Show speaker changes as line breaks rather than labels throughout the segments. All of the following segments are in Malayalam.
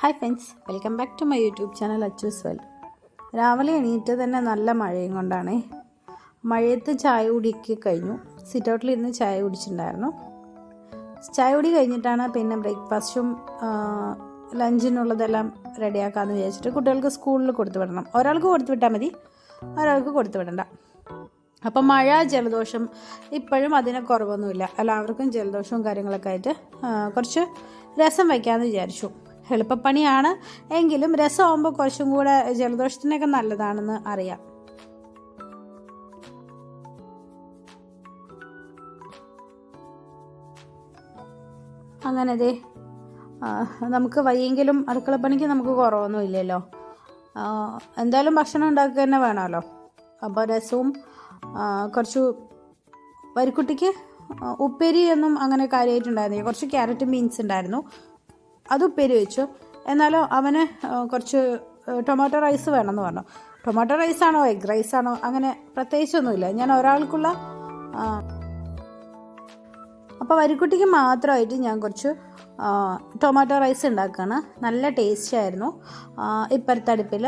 Hi friends welcome back to my YouTube channel Achus well രാവിലെ എണീറ്റ് തന്നെ നല്ല മഴയും കൊണ്ടാണ്. മഴയത്ത് ചായ കുടിക്ക് കഴിഞ്ഞു. സിറ്റൗട്ടിൽ ഇരുന്ന് ചായ കുടിച്ചിട്ടുണ്ടായിരുന്നു. ചായ കുടി കഴിഞ്ഞിട്ടാണ് പിന്നെ ബ്രേക്ക്ഫാസ്റ്റും ലഞ്ചിനുള്ളതെല്ലാം റെഡിയാക്കാമെന്ന് വിചാരിച്ചിട്ട് കുട്ടികൾക്ക് സ്കൂളിൽ കൊടുത്തു വിടണം. ഒരാൾക്ക് കൊടുത്തു വിട്ടാൽ മതി ഒരാൾക്ക് കൊടുത്തു വിടണ്ട. അപ്പം മഴ ജലദോഷം ഇപ്പോഴും അതിന് കുറവൊന്നുമില്ല. എല്ലാവർക്കും ജലദോഷവും കാര്യങ്ങളൊക്കെ ആയിട്ട് കുറച്ച് രസം വയ്ക്കാമെന്ന് വിചാരിച്ചു. എളുപ്പപ്പണിയാണ്. എങ്കിലും രസമാകുമ്പോൾ കുറച്ചും കൂടെ ജലദോഷത്തിനൊക്കെ നല്ലതാണെന്ന് അറിയാം. അങ്ങനെ ദേ നമുക്ക് വയ്യെങ്കിലും അടുക്കളപ്പണിക്ക് നമുക്ക് കുറവൊന്നും ഇല്ലല്ലോ. എന്തായാലും ഭക്ഷണം ഉണ്ടാക്കുക തന്നെ വേണമല്ലോ. അപ്പോൾ രസവും കുറച്ചു വരിക്കുട്ടിക്ക് ഉപ്പേരി ഒന്നും അങ്ങനെ കാര്യമായിട്ടുണ്ടായിരുന്നില്ല കുറച്ച് ക്യാരറ്റ് മീൻസ് ഉണ്ടായിരുന്നു. അത് ഉപ്പേരി വെച്ചു. എന്നാലും അവന് കുറച്ച് ടൊമാറ്റോ റൈസ് വേണമെന്ന് പറഞ്ഞു. ടൊമാറ്റോ റൈസാണോ എഗ് റൈസാണോ അങ്ങനെ പ്രത്യേകിച്ചൊന്നുമില്ല. ഞാൻ ഒരാൾക്കുള്ള അപ്പോൾ വരിക്കുട്ടിക്ക് മാത്രമായിട്ട് ഞാൻ കുറച്ച് ടൊമാറ്റോ റൈസ് ഉണ്ടാക്കുകയാണ്. നല്ല ടേസ്റ്റ് ആയിരുന്നു. ഇപ്പുറത്തടുപ്പിൽ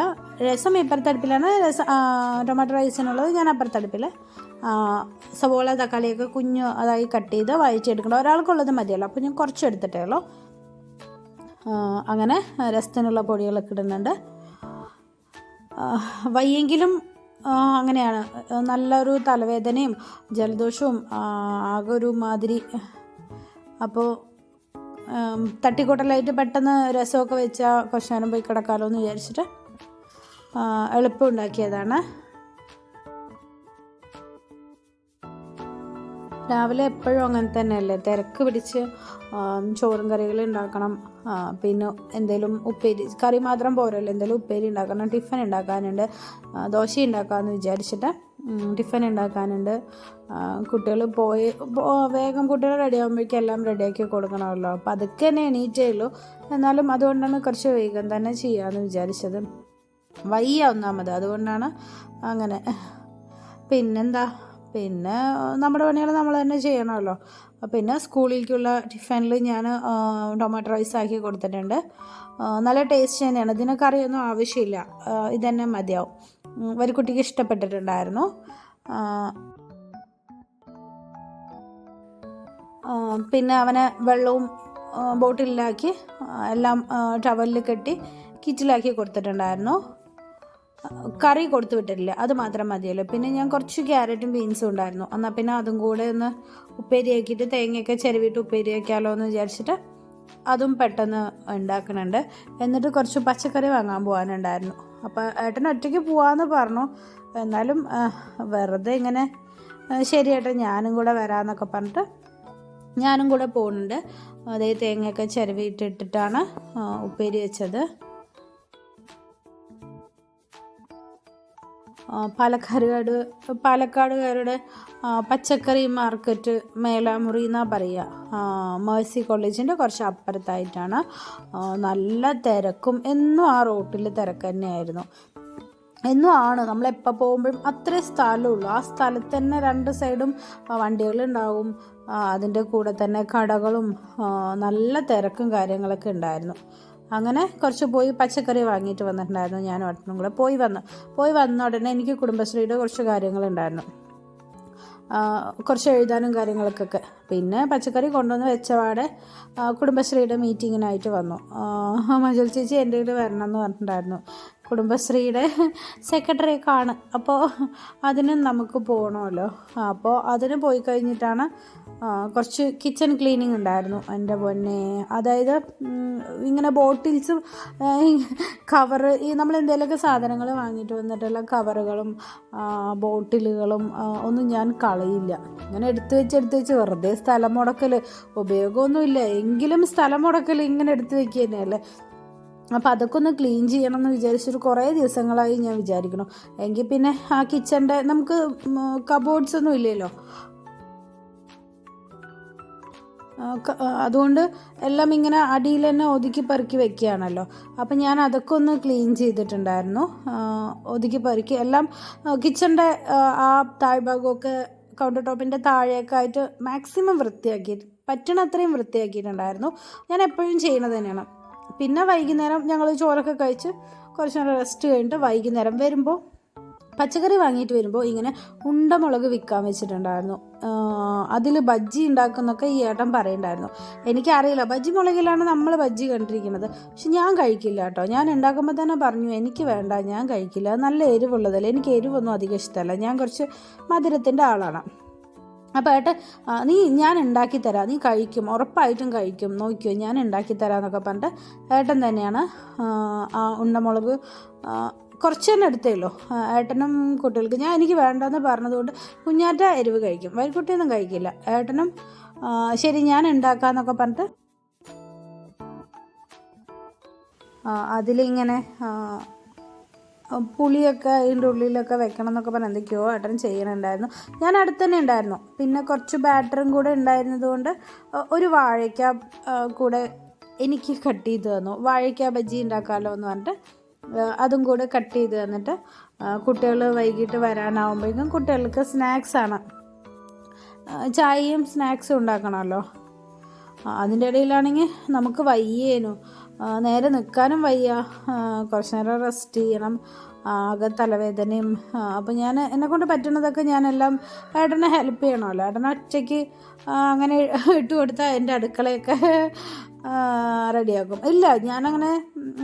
രസം ഇപ്പുറത്തടുപ്പിലാണ് രസം ടൊമാറ്റോ റൈസിനുള്ളത് ഞാൻ അപ്പുറത്തടുപ്പിൽ. സവോള തക്കാളിയൊക്കെ കുഞ്ഞു അതായി കട്ട് ചെയ്ത് വായിച്ചെടുക്കണം ഒരാൾക്കുള്ളത് മതിയല്ലോ. അപ്പോൾ ഞാൻ കുറച്ച് എടുത്തിട്ടേ ഉള്ളൂ. അങ്ങനെ രസത്തിനുള്ള പൊടികളൊക്കെ ഇടുന്നുണ്ട്. വയ്യെങ്കിലും അങ്ങനെയാണ്. നല്ലൊരു തലവേദനയും ജലദോഷവും ആകെ ഒരു മാതിരി അപ്പോൾ തട്ടിക്കൂട്ടലായിട്ട് പെട്ടെന്ന് രസമൊക്കെ വെച്ചാൽ കുറച്ച് നേരം പോയി കിടക്കാമല്ലോ എന്ന് വിചാരിച്ചിട്ട് എളുപ്പം ഉണ്ടാക്കിയതാണ്. രാവിലെ എപ്പോഴും അങ്ങനെ തന്നെയല്ലേ? തിരക്ക് പിടിച്ച് ചോറും കറികൾ ഉണ്ടാക്കണം. പിന്നെ എന്തെങ്കിലും ഉപ്പേരി കറി മാത്രം പോരല്ലോ. എന്തെങ്കിലും ഉപ്പേരി ഉണ്ടാക്കണം ടിഫിൻ ഉണ്ടാക്കാനുണ്ട്. ദോശ ഉണ്ടാക്കാമെന്ന് വിചാരിച്ചിട്ട് ടിഫൻ ടിഫിൻ ഉണ്ടാക്കാനുണ്ട്. കുട്ടികൾ പോയി വേഗം കുട്ടികൾ റെഡി ആകുമ്പോഴേക്കും എല്ലാം റെഡിയാക്കി കൊടുക്കണമല്ലോ. അപ്പോൾ അതൊക്കെ തന്നെ എണീറ്റേ ഉള്ളൂ. എന്നാലും അതുകൊണ്ടാണ് കുറച്ച് വേഗം തന്നെ ചെയ്യാമെന്ന് വിചാരിച്ചത്. വയ്യ ഒന്നാമത് അതുകൊണ്ടാണ് അങ്ങനെ. പിന്നെന്താ? പിന്നെ നമ്മുടെ പണികൾ നമ്മൾ തന്നെ ചെയ്യണമല്ലോ. പിന്നെ സ്കൂളിലേക്കുള്ള ടിഫനിൽ ഞാൻ ടൊമാറ്റോ റൈസ് ആക്കി കൊടുത്തിട്ടുണ്ട്. നല്ല ടേസ്റ്റ് തന്നെയാണ്. ഇതിന് കറിയൊന്നും ആവശ്യമില്ല. ഇതന്നെ മതിയാവും. ഒരു കുട്ടിക്ക് ഇഷ്ടപ്പെട്ടിട്ടുണ്ടായിരുന്നു. പിന്നെ അവനെ വെള്ളവും ബോട്ടിലാക്കി എല്ലാം ടവലിൽ കെട്ടി കിറ്റിലാക്കി കൊടുത്തിട്ടുണ്ടായിരുന്നു. കറി കൊടുത്തു വിട്ടിട്ടില്ല. അത് മാത്രം മതിയല്ലോ. പിന്നെ ഞാൻ കുറച്ച് ക്യാരറ്റും ബീൻസും ഉണ്ടായിരുന്നു. എന്നാൽ പിന്നെ അതും കൂടെ ഒന്ന് ഉപ്പേരിയാക്കിയിട്ട് തേങ്ങയൊക്കെ ചെരുവിട്ട് ഉപ്പേരിയാക്കിയാലോ എന്ന് വിചാരിച്ചിട്ട് അതും പെട്ടെന്ന് ഉണ്ടാക്കുന്നുണ്ട് എന്നിട്ട് കുറച്ച് പച്ചക്കറി വാങ്ങാൻ പോകാനുണ്ടായിരുന്നു അപ്പോൾ ഏട്ടൻ ഒറ്റയ്ക്ക് പോവാന്ന് പറഞ്ഞു. എന്നാലും വെറുതെ ഇങ്ങനെ ശരി ഏട്ടൻ ഞാനും കൂടെ വരാമെന്നൊക്കെ പറഞ്ഞിട്ട് ഞാനും കൂടെ പോകുന്നുണ്ട് അതേ തേങ്ങയൊക്കെ ചിരവിയിട്ടിട്ടിട്ടാണ് ഉപ്പേരി വെച്ചത്. ആ, പാലക്കാടുകാട് പാലക്കാടുകാരുടെ പച്ചക്കറി മാർക്കറ്റ് മേലാമുറി എന്നാ പറയുക മേഴ്സി കോളേജിന്റെ കുറച്ച് അപ്പുറത്തായിട്ടാണ്. നല്ല തിരക്കും. എന്നും ആ റോട്ടിൽ തിരക്ക് തന്നെയായിരുന്നു. എന്നും ആണ്. നമ്മളെപ്പോൾ പോകുമ്പോഴും അത്രേ സ്ഥലമുള്ളൂ. ആ സ്ഥലത്ത് തന്നെ രണ്ട് സൈഡും വണ്ടികളുണ്ടാവും. അതിന്റെ കൂടെ തന്നെ കടകളും നല്ല തിരക്കും കാര്യങ്ങളൊക്കെ ഉണ്ടായിരുന്നു. അങ്ങനെ കുറച്ച് പോയി പച്ചക്കറി വാങ്ങിയിട്ട് വന്നിട്ടുണ്ടായിരുന്നു. ഞാൻ ഒട്ടനും കൂടെ പോയി വന്നു. പോയി വന്ന ഉടനെ എനിക്ക് കുടുംബശ്രീയുടെ കുറച്ച് കാര്യങ്ങളുണ്ടായിരുന്നു. കുറച്ച് എഴുതാനും കാര്യങ്ങൾക്കൊക്കെ. പിന്നെ പച്ചക്കറി കൊണ്ടുവന്ന് വെച്ചപാടെ കുടുംബശ്രീയുടെ മീറ്റിങ്ങിനായിട്ട് വന്നു. മജൽ ചേച്ചി എന്റെ കയ്യിൽ വരണം എന്ന് പറഞ്ഞിട്ടുണ്ടായിരുന്നു. കുടുംബശ്രീയുടെ സെക്രട്ടറി ആണ് അപ്പോൾ അതിന് നമുക്ക് പോകണമല്ലോ അപ്പോൾ അതിന് പോയി കഴിഞ്ഞിട്ടാണ് കുറച്ച് കിച്ചൺ ക്ലീനിങ് ഉണ്ടായിരുന്നു എന്റെ പൊന്നെ. അതായത് ഇങ്ങനെ ബോട്ടിൽസും കവറ് ഈ നമ്മൾ എന്തെങ്കിലുമൊക്കെ സാധനങ്ങൾ വാങ്ങിയിട്ട് വന്നിട്ടുള്ള കവറുകളും ബോട്ടിലുകളും ഒന്നും ഞാൻ കളയില്ല. ഇങ്ങനെ എടുത്തു വെച്ച് എടുത്തു വെച്ച് വെറുതെ സ്ഥലം മുടക്കൽ ഉപയോഗമൊന്നുമില്ല. എങ്കിലും സ്ഥലം മുടക്കൽ ഇങ്ങനെ എടുത്തു വെക്കുക തന്നെയല്ലേ അപ്പോൾ അതൊക്കെ ഒന്ന് ക്ലീൻ ചെയ്യണം എന്ന് വിചാരിച്ചിട്ട് കുറേ ദിവസങ്ങളായി ഞാൻ വിചാരിക്കണം എങ്കിൽ പിന്നെ ആ കിച്ചന്റെ നമുക്ക് കബോർഡ്സ് ഒന്നും ഇല്ലല്ലോ. അതുകൊണ്ട് എല്ലാം ഇങ്ങനെ അടിയിൽ തന്നെ ഒതുക്കി പെറുക്കി വെക്കുകയാണല്ലോ. അപ്പം ഞാൻ അതൊക്കെ ഒന്ന് ക്ലീൻ ചെയ്തിട്ടുണ്ടായിരുന്നു. ഒതുക്കി പെറുക്കി. എല്ലാം കിച്ചന്റെ ആ താഴ്ഭാഗമൊക്കെ കൗണ്ടർ ടോപ്പിന്റെ താഴെയൊക്കെ ആയിട്ട് മാക്സിമം വൃത്തിയാക്കി പറ്റണ അത്രയും വൃത്തിയാക്കിയിട്ടുണ്ടായിരുന്നു. ഞാൻ എപ്പോഴും ചെയ്യുന്നത് തന്നെയാണ്. പിന്നെ വൈകുന്നേരം ഞങ്ങൾ ചോറൊക്കെ കഴിച്ച് കുറച്ച് നേരം റെസ്റ്റ് കഴിഞ്ഞിട്ട് വൈകുന്നേരം വരുമ്പോൾ പച്ചക്കറി വാങ്ങിയിട്ട് വരുമ്പോൾ ഇങ്ങനെ ഉണ്ടമുളക് വിൽക്കാൻ വെച്ചിട്ടുണ്ടായിരുന്നു. അതിൽ ബജ്ജി ഉണ്ടാക്കുന്നൊക്കെ ഈ ഏട്ടൻ പറയുണ്ടായിരുന്നു. എനിക്കറിയില്ല ബജ്ജി മുളകിലാണ് നമ്മൾ ബജ്ജി കണ്ടിരിക്കുന്നത്. പക്ഷെ ഞാൻ കഴിക്കില്ല കേട്ടോ. ഞാൻ ഉണ്ടാക്കുമ്പോൾ തന്നെ പറഞ്ഞു എനിക്ക് വേണ്ട ഞാൻ കഴിക്കില്ല. നല്ല എരിവുള്ളതല്ല. എനിക്ക് എരിവൊന്നും അധികം ഇഷ്ടമല്ല. ഞാൻ കുറച്ച് മധുരത്തിന്റെ ആളാണ്. അപ്പോൾ ഏട്ടൻ നീ ഞാൻ ഉണ്ടാക്കി തരാം. നീ കഴിക്കും ഉറപ്പായിട്ടും കഴിക്കും. നോക്കിയോ ഞാൻ ഉണ്ടാക്കി തരാം എന്നൊക്കെ പറഞ്ഞിട്ട് ഏട്ടൻ തന്നെയാണ് ആ, ഉണ്ടമുളക് കുറച്ച് തന്നെ എടുത്തേ ഉള്ളൂ. ഏട്ടനും കുട്ടികൾക്ക് ഞാൻ എനിക്ക് വേണ്ടെന്ന് പറഞ്ഞതുകൊണ്ട് കുഞ്ഞാറ്റ എരിവ് കഴിക്കും. വരിക്കുട്ടിയൊന്നും കഴിക്കില്ല. ഏട്ടനും ശരി ഞാൻ ഉണ്ടാക്കാമെന്നൊക്കെ പറഞ്ഞിട്ട് അതിലിങ്ങനെ പുളിയൊക്കെ അതിന്റെ ഉള്ളിലൊക്കെ വെക്കണം എന്നൊക്കെ പറഞ്ഞ് എന്തൊക്കെയോ ഏട്ടൻ ചെയ്യണുണ്ടായിരുന്നു. ഞാൻ അടുത്ത് തന്നെ ഉണ്ടായിരുന്നു. പിന്നെ കുറച്ച് ബാറ്ററും കൂടെ ഉണ്ടായിരുന്നതുകൊണ്ട് ഒരു വാഴയ്ക്ക കൂടെ എനിക്ക് കട്ട് ചെയ്ത് തന്നു. വാഴയ്ക്ക ബജ്ജി ഉണ്ടാക്കാമല്ലോ എന്ന് പറഞ്ഞിട്ട് അതും കൂടെ കട്ട് ചെയ്ത് തന്നിട്ട് കുട്ടികൾ വൈകിട്ട് വരാനാവുമ്പോഴേക്കും കുട്ടികൾക്ക് സ്നാക്സാണ് ചായയും സ്നാക്സും ഉണ്ടാക്കണമല്ലോ. അതിന്റെ ഇടയിലാണെങ്കിൽ നമുക്ക് വയ്യേനു. നേരെ നിൽക്കാനും വയ്യ. കുറച്ച് നേരം റെസ്റ്റ് ചെയ്യണം. ആകെ തലവേദനയും. അപ്പോൾ ഞാൻ എന്നെക്കൊണ്ട് പറ്റുന്നതൊക്കെ ഞാനെല്ലാം ഏട്ടനെ ഹെൽപ്പ് ചെയ്യണമല്ലോ. ഏട്ടനെ ഒറ്റയ്ക്ക് അങ്ങനെ ഇട്ട് കൊടുത്താൽ എന്റെ അടുക്കളയൊക്കെ റെഡിയാക്കും. ഇല്ല ഞാനങ്ങനെ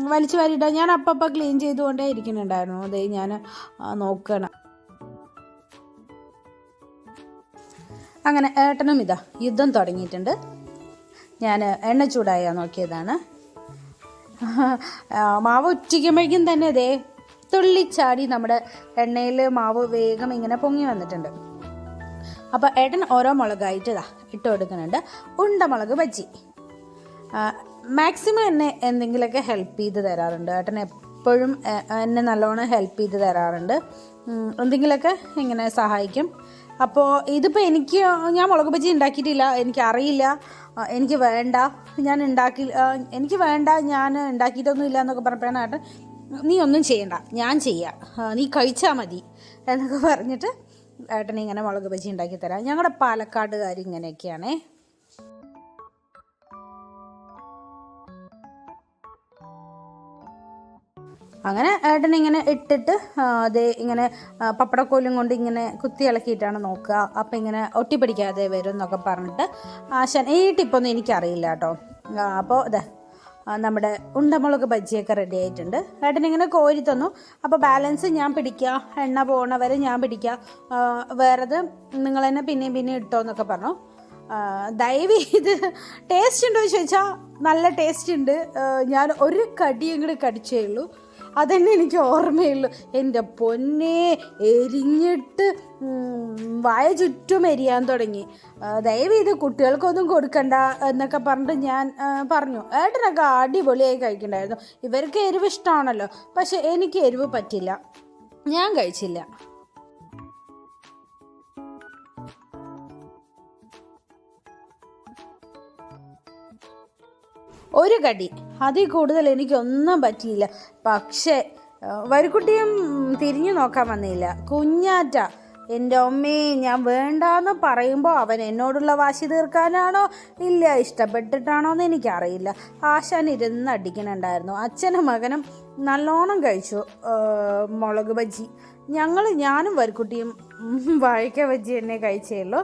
വലിച്ചു വാരിയിട്ടാൽ ഞാൻ അപ്പം ക്ലീൻ ചെയ്തുകൊണ്ടേ ഇരിക്കുന്നുണ്ടായിരുന്നു. അതേ ഞാൻ നോക്കണം. അങ്ങനെ ഏട്ടനും ഇതാ യുദ്ധം തുടങ്ങിയിട്ടുണ്ട്. ഞാൻ എണ്ണ ചൂടായ നോക്കിയതാണ്. മാവ് ഉച്ചയ്ക്കുമ്പോഴേക്കും തന്നെ അതേ തുള്ളിച്ചാടി നമ്മുടെ എണ്ണയിൽ മാവ് വേഗം ഇങ്ങനെ പൊങ്ങി വന്നിട്ടുണ്ട്. അപ്പോൾ ഏട്ടൻ ഓരോ മുളകായിട്ട് ഇതാ ഇട്ട് കൊടുക്കുന്നുണ്ട്. ഉണ്ടമുളക് ബജ്ജി. മാക്സിമം എന്നെ എന്തെങ്കിലുമൊക്കെ ഹെൽപ്പ് ചെയ്ത് തരാറുണ്ട്. ഏട്ടൻ എപ്പോഴും എന്നെ നല്ലോണം ഹെൽപ്പ് ചെയ്ത് തരാറുണ്ട്. എന്തെങ്കിലുമൊക്കെ ഇങ്ങനെ സഹായിക്കും. അപ്പോൾ ഇതിപ്പോൾ എനിക്ക് ഞാൻ മുളക് ബജ്ജി ഉണ്ടാക്കിയിട്ടില്ല. എനിക്കറിയില്ല. എനിക്ക് വേണ്ട. ഞാൻ ഉണ്ടാക്കി എനിക്ക് വേണ്ട ഞാൻ ഉണ്ടാക്കിയിട്ടൊന്നും ഇല്ല എന്നൊക്കെ പറഞ്ഞപ്പോഴാണ് ഏട്ടൻ നീ ഒന്നും ചെയ്യണ്ട ഞാൻ ചെയ്യാം. നീ കഴിച്ചാൽ മതി എന്നൊക്കെ പറഞ്ഞിട്ട് ഏട്ടൻ ഇങ്ങനെ മുളക് ബജി ഉണ്ടാക്കി തരാം. ഞങ്ങളുടെ പാലക്കാട്ടുകാർ ഇങ്ങനെയൊക്കെയാണേ. അങ്ങനെ ഏട്ടൻ ഇങ്ങനെ ഇട്ടിട്ട് അതേ ഇങ്ങനെ പപ്പടക്കോലും കൊണ്ട് ഇങ്ങനെ കുത്തി ഇളക്കിയിട്ടാണ് നോക്കുക. അപ്പം ഇങ്ങനെ ഒട്ടിപ്പിടിക്കാതെ വരും എന്നൊക്കെ പറഞ്ഞിട്ട് ആശാൻ ഈ ടിപ്പൊന്നും എനിക്കറിയില്ല കേട്ടോ. അപ്പോൾ അതെ നമ്മുടെ ഉണ്ടമുളക് ബജ്ജിയൊക്കെ റെഡി ആയിട്ടുണ്ട്. ഏട്ടൻ ഇങ്ങനെ കോരി തന്നു. അപ്പോൾ ബാലൻസ് ഞാൻ പിടിക്കുക എണ്ണ പോണ വരെ ഞാൻ പിടിക്കുക. വേറത് നിങ്ങൾ തന്നെ പിന്നെയും പിന്നെയും ഇട്ടോ എന്നൊക്കെ പറഞ്ഞു. ദയവ് ഇത് ടേസ്റ്റ് ഉണ്ടോ എന്ന് ചോദിച്ചാൽ നല്ല ടേസ്റ്റ് ഉണ്ട്. ഞാൻ ഒരു കൂടി കടിച്ചേ ഉള്ളൂ. അതന്നെ എനിക്ക് ഓർമ്മയുള്ളൂ. എന്റെ പൊന്നെ എരിഞ്ഞിട്ട് വയ ചുറ്റും എരിയാൻ തുടങ്ങി. ദയവ് ഇത് കുട്ടികൾക്കൊന്നും കൊടുക്കണ്ട എന്നൊക്കെ പറഞ്ഞിട്ട് ഞാൻ പറഞ്ഞു. ഏട്ടനൊക്കെ അടിപൊളിയായി കഴിക്കണ്ടായിരുന്നു. ഇവർക്ക് എരിവ് ഇഷ്ടമാണല്ലോ പക്ഷെ എനിക്ക് എരിവ് പറ്റില്ല. ഞാൻ കഴിച്ചില്ല. ഒരു കടി. അതിൽ കൂടുതൽ എനിക്കൊന്നും പറ്റിയില്ല. പക്ഷേ വരിക്കുട്ടിയും തിരിഞ്ഞു നോക്കാൻ വന്നില്ല. കുഞ്ഞാറ്റ എന്റെ അമ്മേ ഞാൻ വേണ്ടാന്ന് പറയുമ്പോൾ അവൻ എന്നോടുള്ള വാശി തീർക്കാനാണോ? ഇല്ല ഇഷ്ടപ്പെട്ടിട്ടാണോ എന്ന് എനിക്കറിയില്ല. ആശാൻ ഇരുന്ന് അടിക്കണുണ്ടായിരുന്നു അച്ഛനും മകനും നല്ലോണം കഴിച്ചു മുളക് ബജ്ജി. ഞങ്ങൾ ഞാനും വരിക്കുട്ടിയും വാഴക്ക ബജ്ജി തന്നെ കഴിച്ചേ ഉള്ളൂ.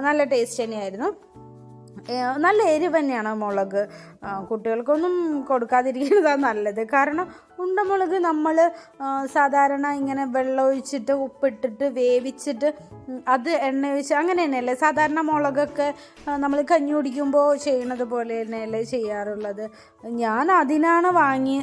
നല്ല ടേസ്റ്റ് തന്നെയായിരുന്നു. നല്ല എരിവ് തന്നെയാണ് മുളക്. കുട്ടികൾക്കൊന്നും കൊടുക്കാതിരിക്കുന്നതാണ് നല്ലത്. കാരണം ഉണ്ടമുളക് നമ്മൾ സാധാരണ ഇങ്ങനെ വെള്ളം ഒഴിച്ചിട്ട് ഉപ്പിട്ടിട്ട് വേവിച്ചിട്ട് അത് എണ്ണ ഒഴിച്ച് അങ്ങനെ തന്നെയല്ലേ? സാധാരണ മുളകൊക്കെ നമ്മൾ കഞ്ഞി കുടിക്കുമ്പോൾ ചെയ്യണത് പോലെ തന്നെയല്ലേ ചെയ്യാറുള്ളത്? ഞാൻ അതിനാണ് വാങ്ങി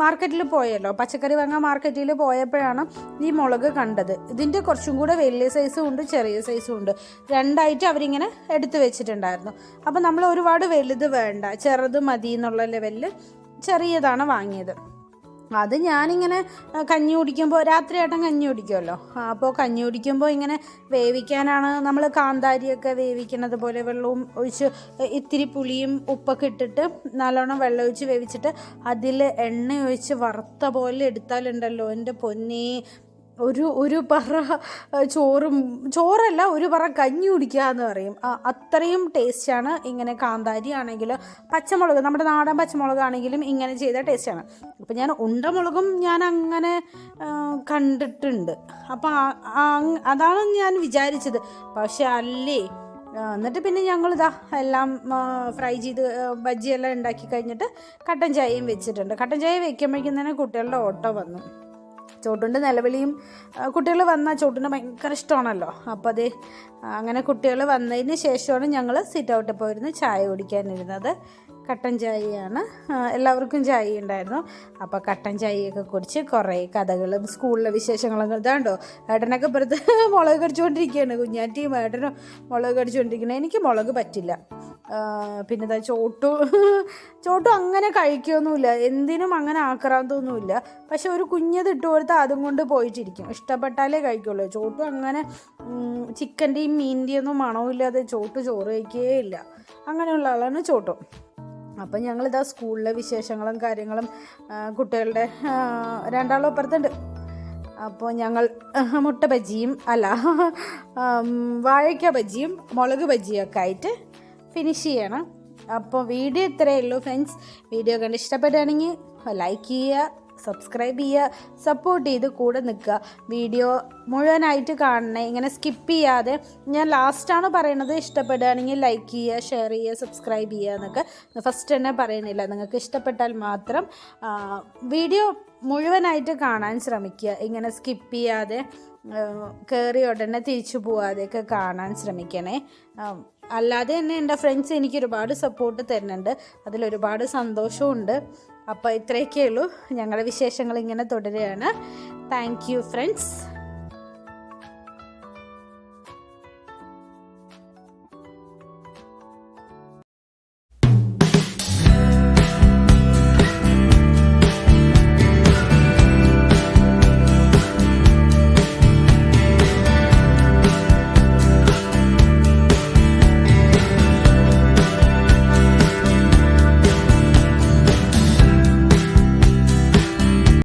മാർക്കറ്റിൽ പോയല്ലോ. പച്ചക്കറി വാങ്ങാൻ മാർക്കറ്റിൽ പോയപ്പോഴാണ് ഈ മുളക് കണ്ടത്. ഇതിന്റെ കുറച്ചും കൂടെ വലിയ സൈസും ഉണ്ട് ചെറിയ സൈസും ഉണ്ട്. രണ്ടായിട്ട് അവരിങ്ങനെ എടുത്തു വെച്ചിട്ടുണ്ടായിരുന്നു. അപ്പം നമ്മൾ ഒരുപാട് വലുത് വേണ്ട ചെറുത് മതി എന്നുള്ള ലെവലിൽ ചെറിയതാണ് വാങ്ങിയത്. അത് ഞാനിങ്ങനെ കഞ്ഞി കുടിക്കുമ്പോൾ രാത്രിയായിട്ടും കഞ്ഞി കുടിക്കുമല്ലോ അപ്പോൾ കഞ്ഞി കുടിക്കുമ്പോൾ ഇങ്ങനെ വേവിക്കാനാണ് നമ്മൾ കാന്താരിയൊക്കെ വേവിക്കുന്നത് പോലെ വെള്ളവും ഒഴിച്ച് ഇത്തിരി പുളിയും ഉപ്പൊക്കെ ഇട്ടിട്ട് നല്ലോണം വെള്ളം ഒഴിച്ച് വേവിച്ചിട്ട് അതിൽ എണ്ണ ഒഴിച്ച് വറുത്ത പോലെ എടുത്താലുണ്ടല്ലോ. എന്റെ പൊന്നേ ഒരു ഒരു പറ ചോറും ചോറല്ല ഒരു പറ കഞ്ഞി കുടിക്കുക എന്ന് പറയും അത്രയും ടേസ്റ്റാണ് ഇങ്ങനെ കാന്താരി ആണെങ്കിലും പച്ചമുളക് നമ്മുടെ നാടൻ പച്ചമുളക് ആണെങ്കിലും ഇങ്ങനെ ചെയ്ത ടേസ്റ്റാണ്. അപ്പം ഞാൻ ഉണ്ടമുളകും ഞാൻ അങ്ങനെ കണ്ടിട്ടുണ്ട്. അപ്പം അതാണ് ഞാൻ വിചാരിച്ചത്. പക്ഷെ അല്ലേ എന്നിട്ട് പിന്നെ ഞങ്ങൾ ഞങ്ങളിതാ എല്ലാം ഫ്രൈ ചെയ്ത് ബജ്ജിയെല്ലാം ഉണ്ടാക്കി കഴിഞ്ഞിട്ട് കട്ടൻ ചായയും വെച്ചിട്ടുണ്ട്. കട്ടൻ ചായ വെക്കുമ്പോഴേക്കും തന്നെ കുട്ടികളുടെ ഓട്ടോ വന്നു. ചോട്ടുന്റെ നിലവിളിയും കുട്ടികൾ വന്നാൽ ചോട്ടിന് ഭയങ്കര ഇഷ്ടമാണല്ലോ. അപ്പോൾ അത് അങ്ങനെ കുട്ടികൾ വന്നതിന് ശേഷമാണ് ഞങ്ങൾ സിറ്റ് ഔട്ടിൽ പോയിരുന്ന് ചായ കുടിക്കാനിരുന്നത്. കട്ടൻ ചായയാണ്. എല്ലാവർക്കും ചായ ഉണ്ടായിരുന്നു. അപ്പോൾ കട്ടൻ ചായയൊക്കെ കുറിച്ച് കുറേ കഥകളും സ്കൂളിലെ വിശേഷങ്ങളും ഇതാണ്ടോ? ഏട്ടനൊക്കെ ഇപ്പുറത്ത് മുളക് കടിച്ചുകൊണ്ടിരിക്കുകയാണ്. കുഞ്ഞാറ്റിയും ഏട്ടനും മുളക് കടിച്ചുകൊണ്ടിരിക്കുന്നത് എനിക്ക് മുളക് പറ്റില്ല. പിന്നെ ഇതാ ചോട്ടു. ചോട്ടു അങ്ങനെ കഴിക്കുകയൊന്നുമില്ല എന്തിനും അങ്ങനെ ആക്രാന്തമൊന്നുമില്ല. പക്ഷെ ഒരു കുഞ്ഞത് ഇട്ട് കൊടുത്താൽ അതും കൊണ്ട് പോയിട്ടിരിക്കും. ഇഷ്ടപ്പെട്ടാലേ കഴിക്കുള്ളൂ. ചോട്ടു അങ്ങനെ ചിക്കന്റെയും മീനിന്റെയും ഒന്നും മണമില്ലാതെ ചോട്ടു ചോറ് കഴിക്കുകയേ ഇല്ല അങ്ങനെയുള്ള ആളാണ് ചോട്ടു. അപ്പം ഞങ്ങളിതാ സ്കൂളിലെ വിശേഷങ്ങളും കാര്യങ്ങളും കുട്ടികളുടെ രണ്ടാളും അപ്പുറത്തുണ്ട്. അപ്പോൾ ഞങ്ങൾ മുട്ട ബജിയും അല്ല വാഴയ്ക്ക ബജിയും മുളക് ബജിയും ഒക്കെ ആയിട്ട് ഫിനിഷ് ചെയ്യണം. അപ്പോൾ വീഡിയോ ഇത്രയേ ഉള്ളൂ ഫ്രണ്ട്സ് വീഡിയോ കണ്ട് ഇഷ്ടപ്പെടുകയാണെങ്കിൽ ലൈക്ക് ചെയ്യുക സബ്സ്ക്രൈബ് ചെയ്യുക സപ്പോർട്ട് ചെയ്ത് കൂടെ നിൽക്കുക. വീഡിയോ മുഴുവനായിട്ട് കാണണേ ഇങ്ങനെ സ്കിപ്പ് ചെയ്യാതെ ഞാൻ ലാസ്റ്റാണ് പറയണത്. ഇഷ്ടപ്പെടുകയാണെങ്കിൽ ലൈക്ക് ചെയ്യുക ഷെയർ ചെയ്യുക സബ്സ്ക്രൈബ് ചെയ്യുക എന്നൊക്കെ. ഫസ്റ്റ് തന്നെ പറയണില്ല. നിങ്ങൾക്ക് ഇഷ്ടപ്പെട്ടാൽ മാത്രം വീഡിയോ മുഴുവനായിട്ട് കാണാൻ ശ്രമിക്കുക. ഇങ്ങനെ സ്കിപ്പ് ചെയ്യാതെ കയറി ഉടനെ തിരിച്ചു പോവാതെയൊക്കെ കാണാൻ ശ്രമിക്കണേ. അല്ലാതെ തന്നെ എന്റെ ഫ്രണ്ട്സ് എനിക്ക് ഒരുപാട് സപ്പോർട്ട് തരുന്നുണ്ട്. അതിലൊരുപാട് സന്തോഷമുണ്ട് അപ്പോൾ ഇത്രയൊക്കെ ഉള്ളൂ. ഞങ്ങളുടെ വിശേഷങ്ങൾ ഇങ്ങനെ തുടരുകയാണ്. Thank you friends